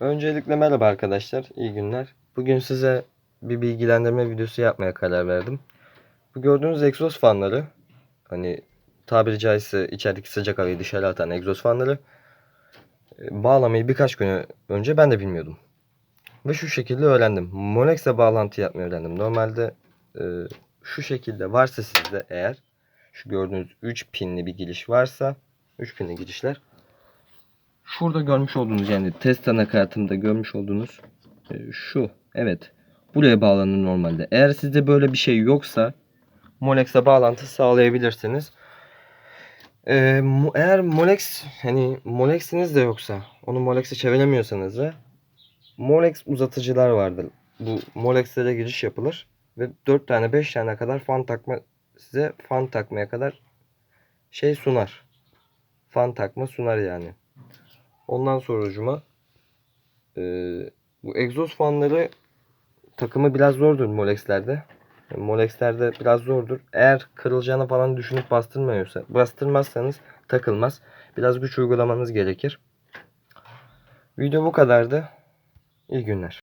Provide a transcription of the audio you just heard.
Öncelikle merhaba arkadaşlar, iyi günler. Bugün size bir bilgilendirme videosu yapmaya karar verdim. Bu gördüğünüz egzoz fanları, hani tabiri caizse içerideki sıcak havayı dışarı atan egzoz fanları e, bağlamayı birkaç gün önce ben de bilmiyordum. Ve şu şekilde öğrendim. Monex'le bağlantı yapmayı öğrendim. Normalde e, şu şekilde varsa sizde eğer şu gördüğünüz 3 pinli bir giriş varsa 3 pinli girişler Şurada görmüş olduğunuz yani test anakartımda görmüş olduğunuz e, şu. Evet. Buraya bağlanır normalde. Eğer sizde böyle bir şey yoksa Molex'e bağlantı sağlayabilirsiniz. E, mu- eğer Molex hani Molex'iniz de yoksa onu Molex'e çeviremiyorsanız da Molex uzatıcılar vardır. Bu Molex'lere giriş yapılır ve 4 tane 5 tane kadar fan takma size fan takmaya kadar şey sunar. Fan takma sunar yani. Ondan sonracuma eee bu egzoz fanları takımı biraz zordur Molex'lerde. Yani Molex'lerde biraz zordur. Eğer kırılacağını falan düşünüp bastırmıyorsa, bastırmazsanız takılmaz. Biraz güç uygulamanız gerekir. Video bu kadardı. İyi günler.